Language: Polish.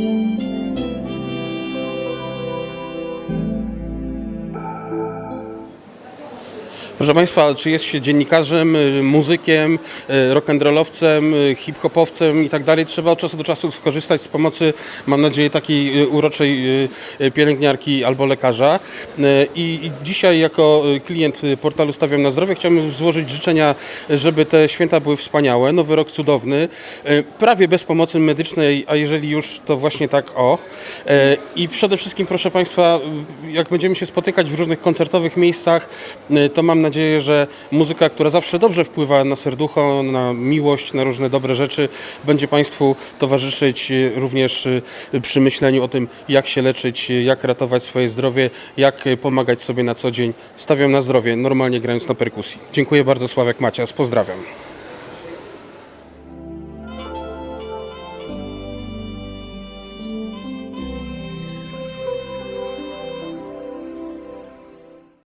Thank you. Proszę Państwa, czy jest się dziennikarzem, y, muzykiem, y, rock'n'rollowcem, y, hip-hopowcem i tak dalej, trzeba od czasu do czasu skorzystać z pomocy, mam nadzieję, takiej uroczej pielęgniarki albo lekarza. I dzisiaj jako klient portalu Stawiam na Zdrowie chciałbym złożyć życzenia, żeby te święta były wspaniałe, nowy rok cudowny, prawie bez pomocy medycznej, a jeżeli już, to właśnie tak o. I przede wszystkim, proszę Państwa, jak będziemy się spotykać w różnych koncertowych miejscach, to mam nadzieję, że muzyka, która zawsze dobrze wpływa na serducho, na miłość, na różne dobre rzeczy, będzie Państwu towarzyszyć również y, przy myśleniu o tym, jak się leczyć, jak ratować swoje zdrowie, jak pomagać sobie na co dzień. Stawiam na zdrowie, normalnie grając na perkusji. Dziękuję bardzo, Sławek Macias, pozdrawiam.